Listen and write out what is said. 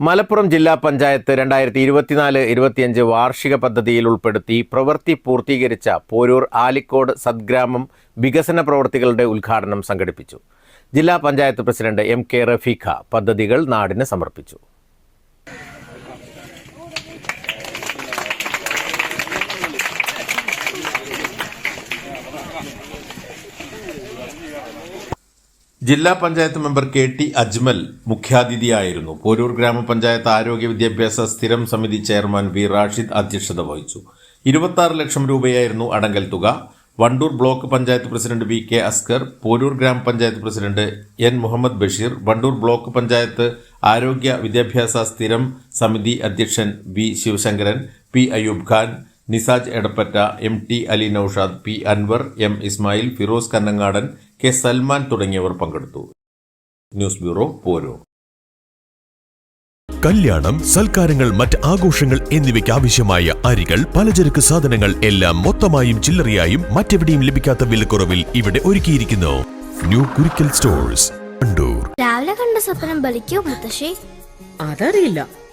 മലപ്പുറം ജില്ലാ പഞ്ചായത്ത് രണ്ടായിരത്തി ഇരുപത്തിനാല് ഇരുപത്തിയഞ്ച് വാർഷിക പദ്ധതിയിൽ ഉൾപ്പെടുത്തി പ്രവൃത്തി പൂർത്തീകരിച്ച പോരൂർ ആലിക്കോട് സദ്ഗ്രാമം വികസന പ്രവൃത്തികളുടെ ഉദ്ഘാടനം സംഘടിപ്പിച്ചു. ജില്ലാ panchayat president M K Rafeeqa പദ്ധതികൾ നാടിന് സമർപ്പിച്ചു. ജില്ലാ panchayat member K T Ajmal മുഖ്യാതിഥിയായിരുന്നു. Poroor ഗ്രാമപഞ്ചായത്ത് ആരോഗ്യ വിദ്യാഭ്യാസ സ്ഥിരം സമിതി ചെയർമാൻ വി റാഷിദ് അധ്യക്ഷത വഹിച്ചു. ഇരുപത്തി ലക്ഷം രൂപയായിരുന്നു അടങ്കൽ തുക. Wandoor block panchayat president V K Askar Poroor ഗ്രാമപഞ്ചായത്ത് president N Muhammad Basheer Wandoor block panchayat ആരോഗ്യ വിദ്യാഭ്യാസ സ്ഥിരം സമിതി അധ്യക്ഷൻ V Sivasankaran P Ayub Khan Nisaj Edappatta M T Ali Noushad P Anwar M Ismail Firoz Kannangadan K Salman തുടങ്ങിയവർ പങ്കെടുത്തു. News bureau പോരോ. കല്യാണം സൽക്കാരങ്ങൾ മറ്റ് ആഘോഷങ്ങൾ എന്നിവയ്ക്ക് ആവശ്യമായ അരികൾ പലചരക്ക് സാധനങ്ങൾ എല്ലാം മൊത്തമായും ചില്ലറയായും മറ്റെവിടെയും ലഭിക്കാത്ത വിലക്കുറവിൽ ഇവിടെ ഒരുക്കിയിരിക്കുന്നു. ന്യൂ കുരിക്കൽ സ്റ്റോഴ്സ് രാവിലെ കണ്ട സ്വപ്നം ബലിക്കോ മുത്തശ്ശി? അതറിയില്ല.